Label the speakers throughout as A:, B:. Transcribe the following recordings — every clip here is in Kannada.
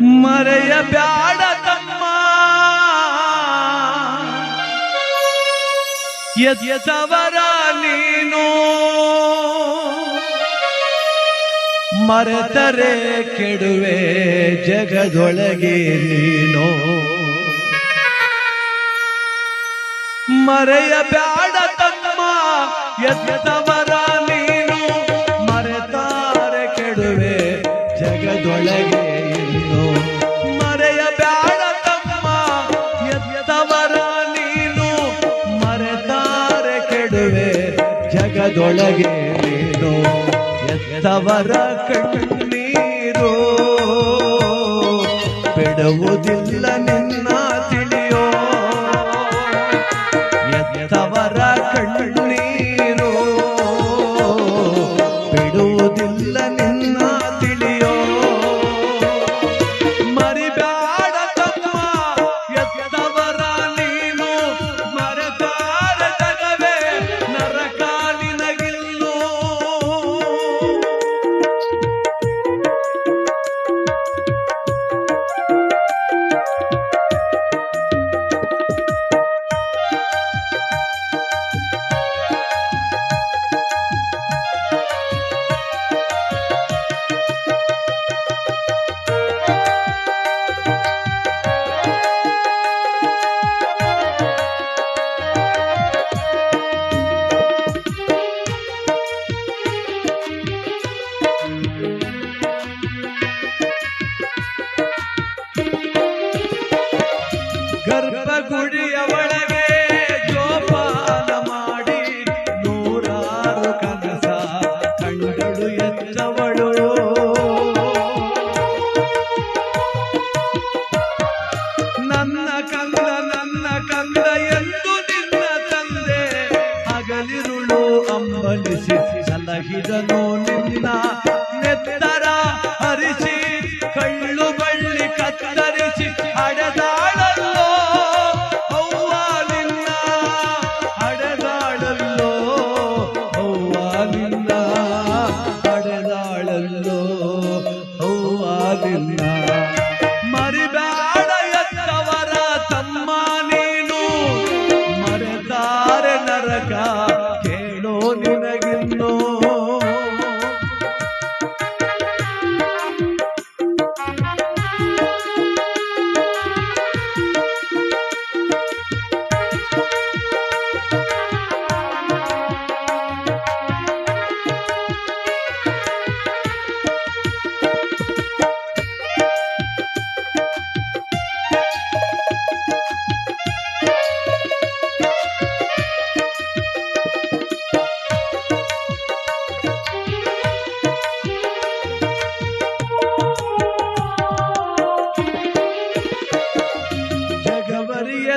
A: ಮರೆಯ ಬ್ಯಾಡ ತಮ್ಮ. ಯದ್ಯದವರ ನೀನು. ಮರೆತರೆ ಕೆಡುವೆ ಜಗದೊಳಗೆ ನೀನು. ಮರೆಯ ಬ್ಯಾಡ ತಮ್ಮ ಯದ್ಯದವರ ದೊಳಗೆ ನೀನು ಎತ್ತವರ ಕಣ್ಣೀರು ಬಿಡುವುದಿಲ್ಲ ನಿನ್ನ ತಿಳಿ ಸಲಹಿದನು ನಿನ್ನ ನೆತ್ತರ ಹರಿಸಿ ಕಳ್ಳು ಬಳ್ಳಿ ಕತ್ತರಿಸಿ ಅಡದಾಡಿ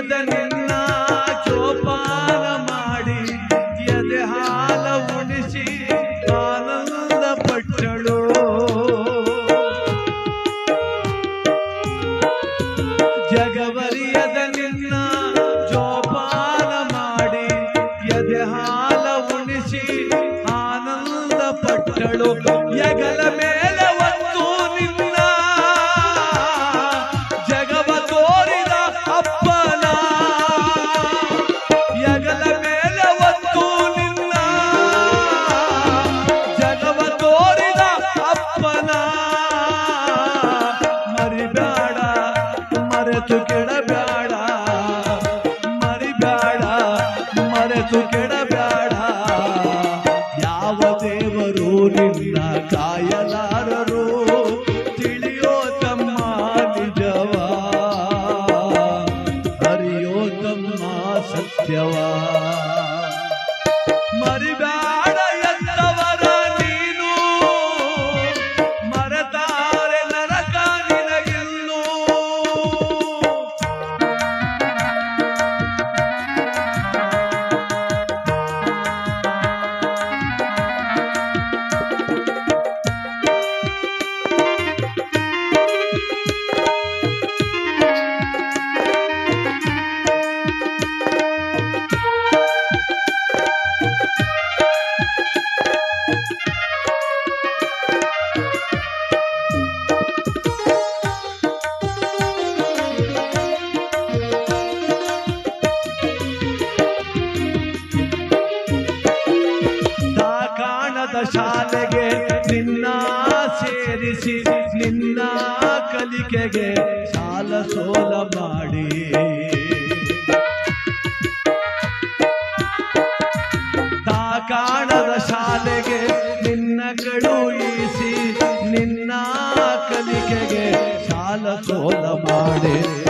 A: ಎದನೆನ್ನ ಜೋಪಾನ ಮಾಡಿ ಎದೆ ಹಾಲ ಉಣಿಸಿ ಆನಂದ ಪಟ್ಟಳು. ಜಗವರಿಯ মরিবা। ಶಾಲೆಗೆ ನಿನ್ನ ಸೇರಿಸಿ, ನಿನ್ನ ಕಲಿಕೆಗೆ ಸಾಲ ಸೋಲ ಮಾಡಿ. ಕಾಣದ ಶಾಲೆಗೆ ನಿನ್ನ ಕಳುಹಿಸಿ ನಿನ್ನ ಕಲಿಕೆಗೆ ಸಾಲ ಸೋಲ ಮಾಡಿ.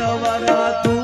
A: नवरातू